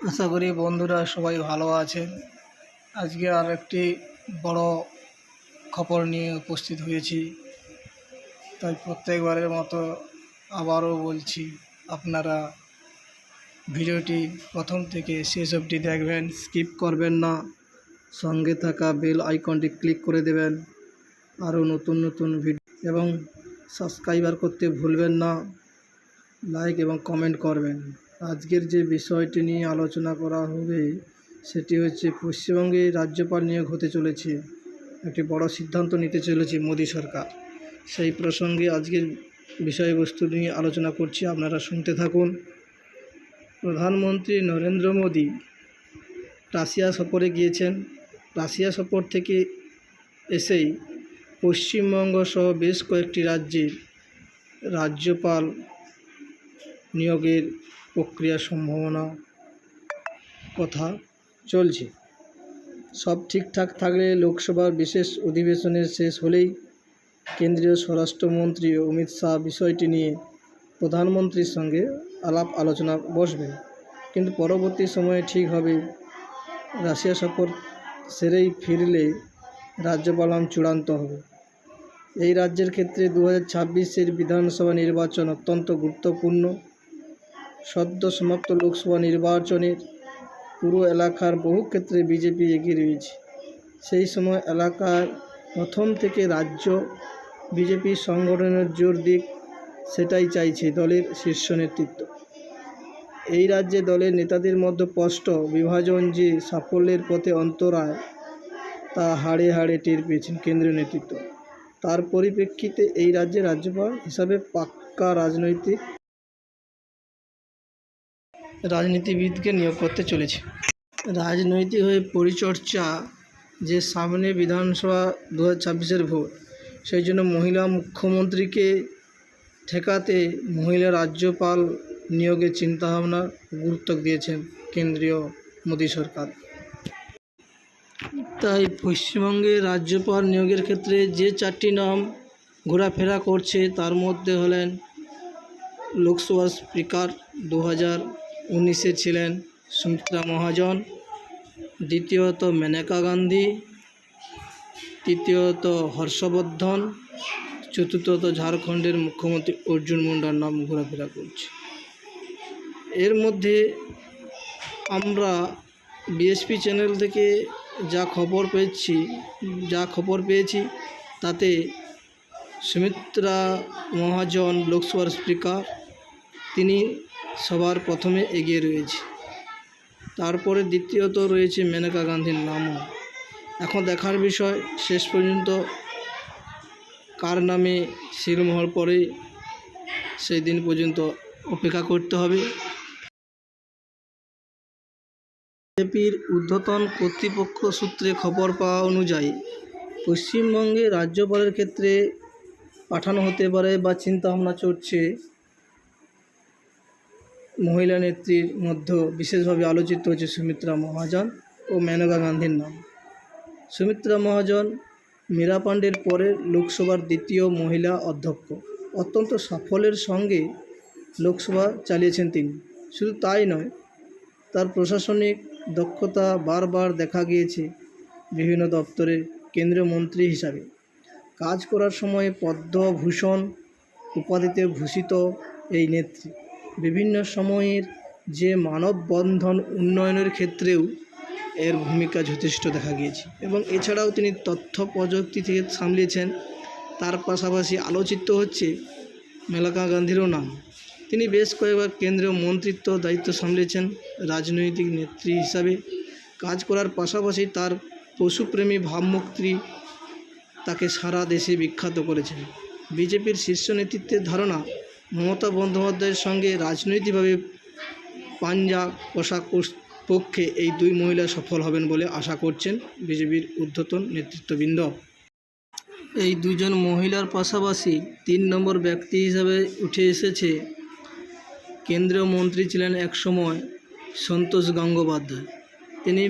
আশা করি বন্ধুরা সবাই ভালো আছেন। আজকে আর একটি বড় খবর নিয়ে উপস্থিত হয়েছি। তাই প্রত্যেকবারের মতো আবারও বলছি, আপনারা ভিডিওটি প্রথম থেকে শেষ অবধি দেখবেন, স্কিপ করবেন না। সঙ্গে থাকা বেল আইকনটি ক্লিক করে দেবেন। আরও নতুন নতুন ভিডিও এবং সাবস্ক্রাইবার করতে ভুলবেন না। লাইক এবং কমেন্ট করবেন। আজকের যে বিষয়টি নিয়ে আলোচনা করা হবে, সেটি হচ্ছে পশ্চিমবঙ্গে রাজ্যপাল নিয়োগ হতে চলেছে। একটি বড় সিদ্ধান্ত নিতে চলেছে মোদী সরকার। সেই প্রসঙ্গে আজকের বিষয়বস্তু নিয়ে আলোচনা করছি। আপনারা শুনতে থাকুন। প্রধানমন্ত্রী নরেন্দ্র মোদী রাশিয়া সফরে গিয়েছেন। রাশিয়া সফর থেকে এসেই পশ্চিমবঙ্গ সহ বেশ কয়েকটি রাজ্যের রাজ্যপাল নিয়োগের প্রক্রিয়া সম্ভাবনা কথা চলছে। সব ঠিকঠাক থাকলে লোকসভার বিশেষ অধিবেশনের শেষ হলেই কেন্দ্রীয় স্বরাষ্ট্রমন্ত্রী অমিত শাহ বিষয়টি নিয়ে প্রধানমন্ত্রীর সঙ্গে আলাপ আলোচনা বসবেন। কিন্তু পরবর্তী সময়ে ঠিক হবে। রাশিয়া সফর সেরেই ফিরলে রাজ্যপালন চূড়ান্ত হবে। এই রাজ্যের ক্ষেত্রে দু হাজার বিধানসভা নির্বাচন অত্যন্ত গুরুত্বপূর্ণ। সদ্য সমাপ্ত লোকসভা নির্বাচনের পুরো এলাকার বহু ক্ষেত্রে বিজেপি এগিয়ে রয়েছে। সেই সময় এলাকার প্রথম থেকে রাজ্য বিজেপি সংগঠনের জোর দিক সেটাই চাইছে দলের শীর্ষ নেতৃত্ব। এই রাজ্যে দলের নেতাদের মধ্যে স্পষ্ট বিভাজন যে সাফল্যের পথে অন্তরায় তা হাড়ে হাড়ে টের পেয়েছেন কেন্দ্রীয় নেতৃত্ব। তার পরিপ্রেক্ষিতে এই রাজ্যের রাজ্যপাল হিসাবে পাক্কা রাজনৈতিক রাজনীতিবিদকে নিয়োগ করতে চলেছে। রাজনৈতিক হয়ে পরিচর্চা যে সামনে বিধানসভা দু হাজার ভোট, সেই জন্য মহিলা মুখ্যমন্ত্রীকে ঠেকাতে মহিলা রাজ্যপাল নিয়োগের চিন্তাভাবনা গুরুত্ব দিয়েছেন কেন্দ্রীয় মোদী সরকার। তাই পশ্চিমবঙ্গে রাজ্যপাল নিয়োগের ক্ষেত্রে যে চারটি নাম ঘোরাফেরা করছে, তার মধ্যে হলেন লোকসভা স্পিকার দু হাজার উনিশে ছিলেন সুমিত্রা মহাজন, দ্বিতীয়ত মেনকা গান্ধী, তৃতীয়ত হর্ষবর্ধন, চতুর্থত ঝাড়খণ্ডের মুখ্যমন্ত্রী অর্জুন মুন্ডার নাম ঘোরাফেরা করছে। এর মধ্যে আমরা বিএসপি চ্যানেল থেকে যা খবর পেয়েছি, যা খবর পেয়েছি, তাতে সুমিত্রা মহাজন, লোকসভার স্পিকার, তিনি সবার প্রথমে এগিয়ে রয়েছে। তারপরে দ্বিতীয়ত রয়েছে মেনকা গান্ধীর নামও। এখন দেখার বিষয়, শেষ পর্যন্ত কার নামে শিলমোহর পরে সেই দিন পর্যন্ত অপেক্ষা করতে হবে। বিজেপির ঊর্ধ্বতন কর্তৃপক্ষ সূত্রে খবর পাওয়া অনুযায়ী, পশ্চিমবঙ্গে রাজ্যপালের ক্ষেত্রে পাঠানো হতে পারে বা চিন্তাভাবনা চলছে মহিলা নেত্রীর মধ্যে বিশেষভাবে আলোচিত হচ্ছে সুমিত্রা মহাজন ও মেনকা গান্ধীর নাম। সুমিত্রা মহাজন মীরা পাণ্ডের পরে লোকসভার দ্বিতীয় মহিলা অধ্যক্ষ। অত্যন্ত সাফল্যের সঙ্গে লোকসভা চালিয়েছেন তিনি। শুধু তাই নয়, তার প্রশাসনিক দক্ষতা বারবার দেখা গিয়েছে বিভিন্ন দপ্তরে কেন্দ্রীয় মন্ত্রী হিসাবে। কাজ করার সময় পদ্মভূষণ উপাধিতে ভূষিত এই নেত্রী। বিভিন্ন সময়ের যে মানববন্ধন উন্নয়নের ক্ষেত্রেও এর ভূমিকা যথেষ্ট দেখা গিয়েছে। এবং এছাড়াও তিনি তথ্য প্রযুক্তি থেকে সামলিয়েছেন। তার পাশাপাশি আলোচিত হচ্ছে মেলাকা গান্ধীরও নাম। তিনি বেশ কয়েকবার কেন্দ্রীয় মন্ত্রিত্ব দায়িত্ব সামলেছেন রাজনৈতিক নেত্রী হিসাবে। কাজ করার পাশাপাশি তার পশুপ্রেমী ভাবমুক্তি তাকে সারা দেশে বিখ্যাত করেছেন। বিজেপির শীর্ষ নেতৃত্বের ধারণা মমতা বন্দ্যোপাধ্যায়ের সঙ্গে রাজনৈতিকভাবে পাঞ্জা পোশাক পক্ষে এই দুই মহিলা সফল হবেন বলে আশা করছেন বিজেপির ঊর্ধ্বতন নেতৃত্ববৃন্দ। এই দুজন মহিলার পাশাপাশি তিন নম্বর ব্যক্তি হিসাবে উঠে এসেছে কেন্দ্রীয় মন্ত্রী ছিলেন একসময় সন্তোষ গঙ্গোপাধ্যায়। তিনি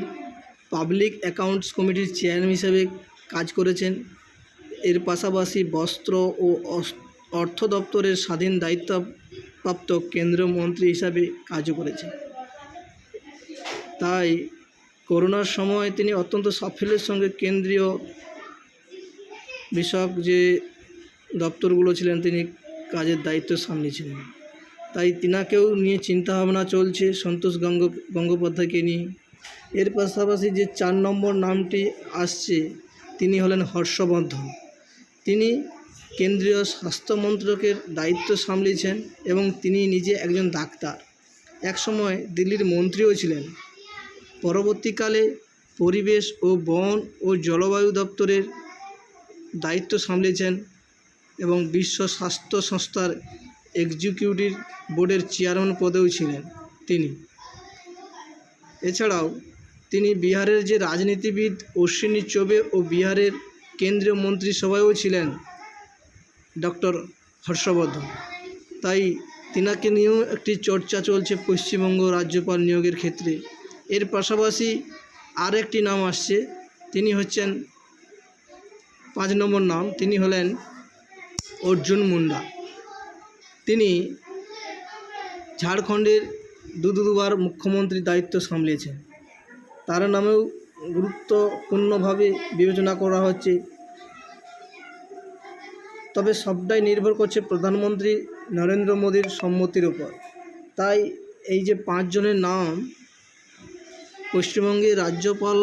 পাবলিক অ্যাকাউন্টস কমিটির চেয়ারম্যান হিসেবে কাজ করেছেন। এর পাশাপাশি বস্ত্র ও অস- অর্থ দপ্তরের স্বাধীন দায়িত্বপ্রাপ্ত কেন্দ্রীয় মন্ত্রী হিসাবে কাজও করেছেন। তাই করোনার সময় তিনি অত্যন্ত সাফল্যের সঙ্গে কেন্দ্রীয় বিষয়ক যে দপ্তরগুলো ছিলেন, তিনি কাজের দায়িত্ব সামলেছিলেন তাই তিনাকেও নিয়ে চিন্তাভাবনা চলছে সন্তোষ গঙ্গ, গঙ্গোপাধ্যায়কে নিয়ে। এর পাশাপাশি যে চার নম্বর নামটি আসছে, তিনি হলেন হর্ষবর্ধন। তিনি কেন্দ্রীয় স্বাস্থ্য মন্ত্রকের দায়িত্ব সামলেছেন এবং তিনি নিজে একজন ডাক্তার। একসময় দিল্লির মন্ত্রীও ছিলেন। পরবর্তীকালে পরিবেশ ও বন ও জলবায়ু দপ্তরের দায়িত্ব সামলেছেন এবং বিশ্ব স্বাস্থ্য সংস্থার এক্সিকিউটিভ বোর্ডের চেয়ারম্যান পদেও ছিলেন তিনি। এছাড়াও তিনি বিহারের যে রাজনীতিবিদ অশ্বিনী চৌবে ও বিহারের কেন্দ্রীয় মন্ত্রিসভায়ও ছিলেন। ডক্টর হর্ষবর্ধন। তাই তিনাকে নিয়েও একটি চর্চা চলছে পশ্চিমবঙ্গ রাজ্যপাল নিয়োগের ক্ষেত্রে। এর পাশাপাশি আর একটি নাম আসছে, তিনি হচ্ছেন পাঁচ নম্বর নাম, তিনি হলেন অর্জুন মুন্ডা তিনি ঝাড়খণ্ডের দু দুবার মুখ্যমন্ত্রীর দায়িত্ব সামলেছেন। তার নামেও গুরুত্বপূর্ণভাবে বিবেচনা করা হচ্ছে। তবে সবটাই নির্ভর করছে প্রধানমন্ত্রী নরেন্দ্র মোদীর সম্মতির উপর। তাই এই যে পাঁচজনের নাম পশ্চিমবঙ্গে রাজ্যপাল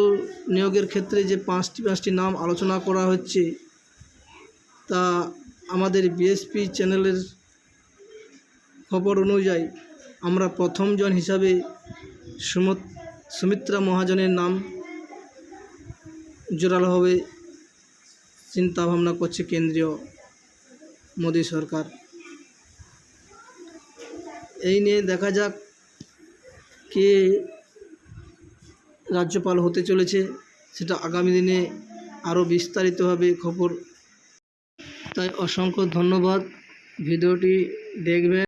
নিয়োগের ক্ষেত্রে যে পাঁচটি পাঁচটি নাম আলোচনা করা হচ্ছে, তা আমাদের বিএসপি চ্যানেলের খবর অনুযায়ী আমরা প্রথমজন হিসাবে সুমত, সুমিত্রা মহাজনের নাম জোরালোভাবে চিন্তাভাবনা করছে কেন্দ্রীয় মোদী সরকার। এই নিয়ে দেখা যাক কে রাজ্যপাল হতে চলেছে, সেটা আগামী দিনে আরও বিস্তারিতভাবে খবর। তাই অসংখ্য ধন্যবাদ। ভিডিওটি দেখবেন।